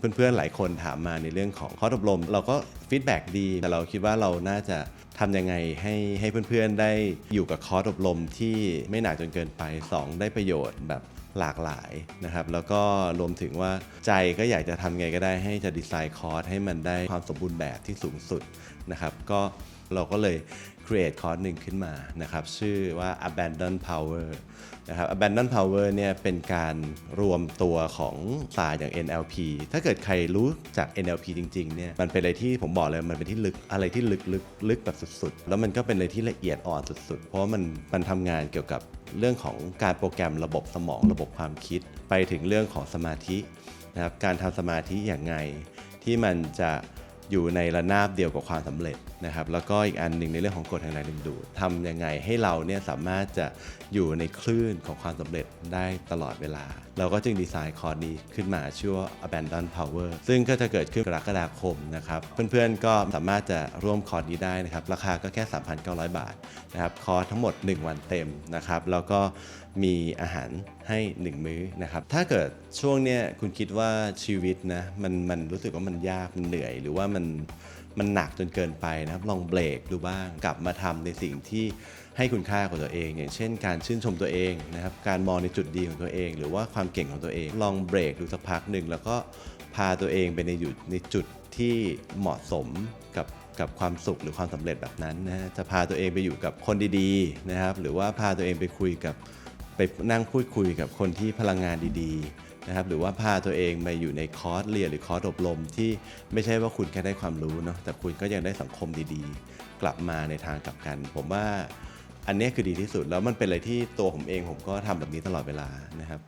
เพื่อนๆ หลายคนถามมาในเรื่องของคอร์สอบรมเราก็ฟีดแบ็กดี แต่เราคิดว่าเราน่าจะทำยังไงให้ให้เพื่อนๆ ได้อยู่กับคอร์สอบรมที่ไม่หนักจนเกินไป 2 ได้ประโยชน์แบบ หลากหลายนะครับ แล้วก็รวมถึงว่าใจก็อยากจะทำไงก็ได้ให้จะดีไซน์คอร์สให้มันได้ความสมบูรณ์แบบที่สูงสุดนะครับ ก็เราก็เลย create คอร์สหนึ่งขึ้นมานะครับ ชื่อว่า abandon power นะครับ abandon power เนี่ยเป็นการรวมตัวของศาสตร์อย่าง NLP ถ้าเกิดใครรู้จาก NLP จริงๆเนี่ยมันเป็นอะไรที่ผมบอกเลยมันเป็นที่ลึกอะไรที่ลึกลึกลึกแบบสุดๆ แล้วมันก็เป็นอะไรที่ละเอียดอ่อนสุดๆ เพราะมันมันทำงานเกี่ยวกับ เรื่องของการโปรแกรมระบบสมองระบบความคิด ไปถึงเรื่องของสมาธินะครับการทำสมาธิอย่างไง ที่มันจะ อยู่ในระนาบเดียวกับความสำเร็จนะครับแล้วก็อีกอันหนึ่งในเรื่องของกฎแห่งแรงดึงดูดทำยังไงให้เราเนี่ยสามารถจะอยู่ในคลื่นของความสำเร็จได้ตลอดเวลา เราก็จึงดีไซน์คอร์สนี้ขึ้นมาชื่อว่า Abandon Power ซึ่งก็จะเกิดขึ้นกรกฎาคมนะครับเพื่อนๆก็สามารถจะร่วมคอร์สนี้ได้นะครับราคาก็แค่ 3,900 บาทนะครับคอร์สทั้งหมด 1 วันเต็มนะครับแล้วก็มีอาหารให้ 1 มื้อนะครับถ้าเกิดช่วงเนี้ยคุณคิดว่าชีวิตนะมันมันรู้สึกว่ามันยากมันเหนื่อยหรือว่ามันมันหนักจนเกินไปนะครับ ลองเบรกดูบ้างกลับมาทำในสิ่งที่ให้คุณค่ากับตัวเอง อย่างเช่น การชื่นชมตัวเองนะครับการมองในจุดดีของตัวเอง หรือว่าความเก่งของตัวเอง ลองเบรกดูสักพักหนึ่งแล้วก็พาตัวเองไปในอยู่ในจุดที่เหมาะสมกับกับความสุขหรือความสำเร็จแบบนั้นนะฮะจะพาตัวเองไปอยู่กับคนดีๆนะครับ หรือว่าพาตัวเองไปคุยกับไปนั่งพูดคุยกับคนที่พลังงานดีๆ นะครับหรือว่าพาตัวเองไปอยู่ในคอร์สเรียนหรือคอร์สอบรมที่ไม่ใช่ว่าคุณแค่ได้ความรู้เนาะแต่คุณก็ยังได้สังคมดีๆ กลับมาในทางกลับกัน ผมว่าอันนี้คือดีที่สุดแล้วมันเป็นอะไรที่ตัวผมเองผมก็ทำแบบนี้ตลอดเวลานะครับ